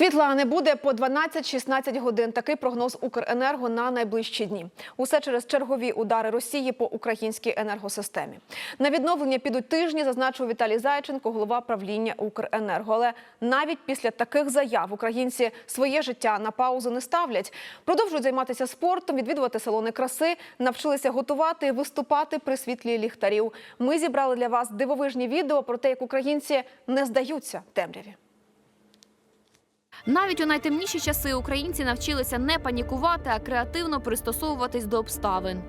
Світла не буде по 12-16 годин. Такий прогноз Укренерго на найближчі дні. Усе через чергові удари Росії по українській енергосистемі. На відновлення підуть тижні, зазначив Віталій Зайченко, голова правління Укренерго. Але навіть після таких заяв українці своє життя на паузу не ставлять. Продовжують займатися спортом, відвідувати салони краси, навчилися готувати і виступати при світлі ліхтарів. Ми зібрали для вас дивовижні відео про те, як українці не здаються темряві. Навіть у найтемніші часи українці навчилися не панікувати, а креативно пристосовуватись до обставин.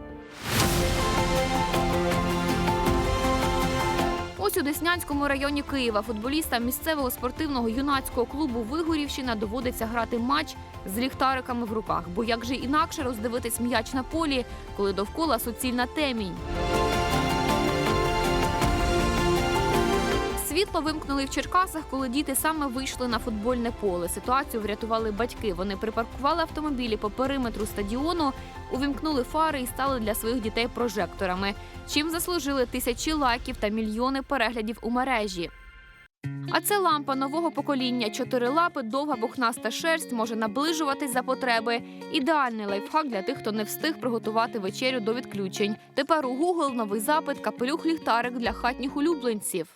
Ось у Деснянському районі Києва футболістам місцевого спортивного юнацького клубу Вигорівщина доводиться грати матч з ліхтариками в руках. Бо як же інакше роздивитись м'яч на полі, коли довкола суцільна темінь. Світло вимкнули в Черкасах, коли діти саме вийшли на футбольне поле. Ситуацію врятували батьки. Вони припаркували автомобілі по периметру стадіону, увімкнули фари і стали для своїх дітей прожекторами. Чим заслужили тисячі лайків та мільйони переглядів у мережі. А це лампа нового покоління. Чотири лапи, довга бухнаста шерсть може наближуватись за потреби. Ідеальний лайфхак для тих, хто не встиг приготувати вечерю до відключень. Тепер у Google новий запит капелюх ліхтарик для хатніх улюбленців.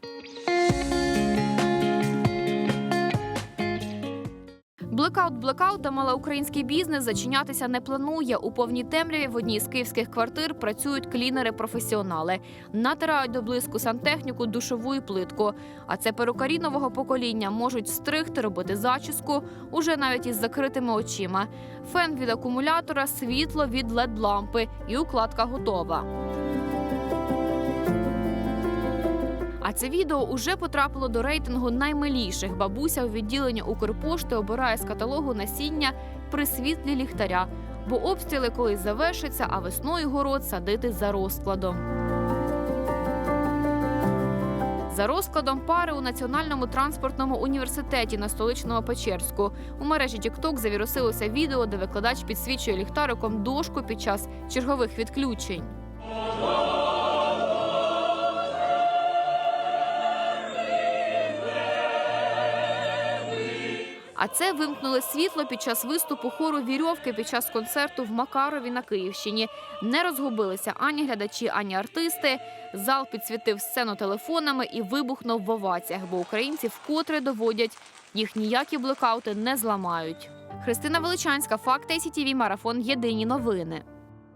Блекаут блекаутом, але український бізнес зачинятися не планує. У повній темряві в одній з київських квартир працюють клінери-професіонали, натирають до блиску сантехніку, душову і плитку. А це перукарі нового покоління можуть стригти, робити зачіску уже навіть із закритими очима. Фен від акумулятора, світло від led лампи і укладка готова. А це відео уже потрапило до рейтингу наймиліших. Бабуся у відділенні Укрпошти обирає з каталогу насіння при світлі ліхтаря, бо обстріли колись завершаться, а весною город садити за розкладом. За розкладом пари у Національному транспортному університеті на столичному Печерську у мережі TikTok завірусилося відео, де викладач підсвічує ліхтариком дошку під час чергових відключень. А це вимкнули світло під час виступу хору вірьовки під час концерту в Макарові на Київщині. Не розгубилися ані глядачі, ані артисти. Зал підсвітив сцену телефонами і вибухнув в оваціях, бо українці вкотре доводять, їх ніякі блекаути не зламають. Христина Величанська, факти СІТІВІ, марафон. Єдині новини.